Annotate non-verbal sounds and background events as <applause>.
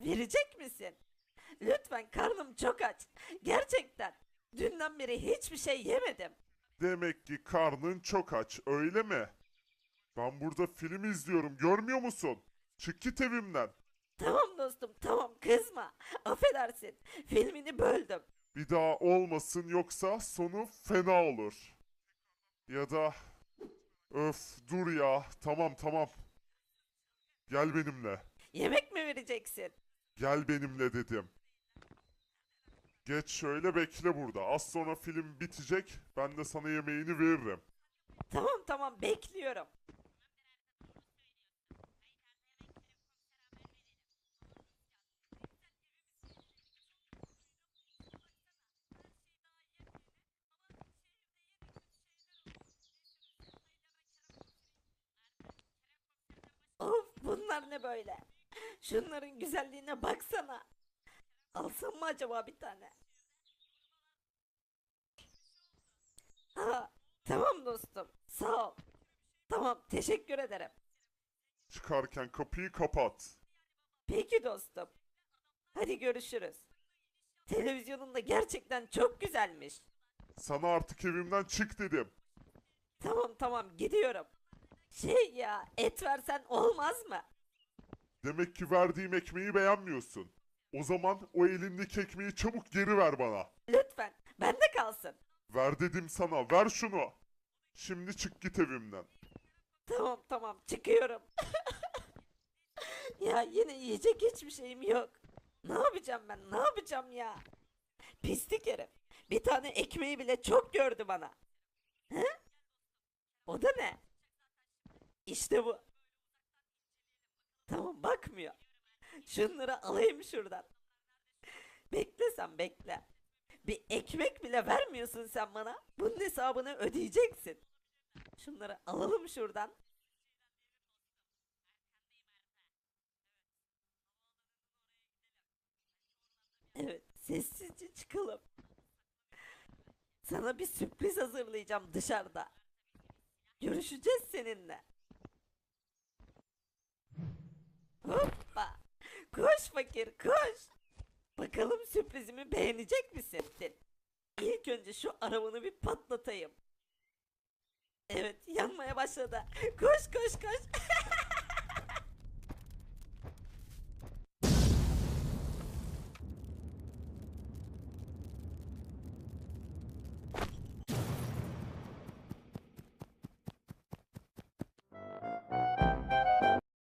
Verecek misin? Lütfen karnım çok aç. Gerçekten. Dünden beri hiçbir şey yemedim. Demek ki karnın çok aç, öyle mi? Ben burada film izliyorum, görmüyor musun? Çık git evimden. Tamam dostum tamam kızma. Affedersin. Filmini böldüm. Bir daha olmasın yoksa sonu fena olur. Ya da... Öf dur ya, tamam tamam. Gel benimle. Yemek mi vereceksin? Gel benimle dedim. Geç şöyle bekle burada. Az sonra film bitecek. Ben de sana yemeğini veririm. Tamam tamam bekliyorum. Of bunlar ne böyle? Şunların güzelliğine baksana. Alsam mı acaba bir tane? Ha, tamam dostum. Sağ ol. Tamam, teşekkür ederim. Çıkarken kapıyı kapat. Peki dostum. Hadi görüşürüz. Televizyonun da gerçekten çok güzelmiş. Sana artık evimden çık dedim. Tamam tamam gidiyorum. Şey ya et versen olmaz mı? Demek ki verdiğim ekmeği beğenmiyorsun. O zaman o elindeki ekmeği çabuk geri ver bana. Lütfen bende kalsın. Ver dedim sana, ver şunu. Şimdi çık git evimden. Tamam tamam çıkıyorum. <laughs> ya yine yiyecek hiçbir şeyim yok. Ne yapacağım ben ne yapacağım ya? Pislik herif. Bir tane ekmeği bile çok gördü bana. He? O da ne? İşte bu. Tamam bakmıyor. Şunları alayım şuradan. Bekle sen bekle. Bir ekmek bile vermiyorsun sen bana. Bunun hesabını ödeyeceksin. Şunları alalım şuradan. Evet, sessizce çıkalım. Sana bir sürpriz hazırlayacağım dışarıda. Görüşeceğiz seninle. Koş fakir koş. Bakalım sürprizimi beğenecek misin? İlk önce şu arabanı bir patlatayım. Evet yanmaya başladı. Koş koş koş.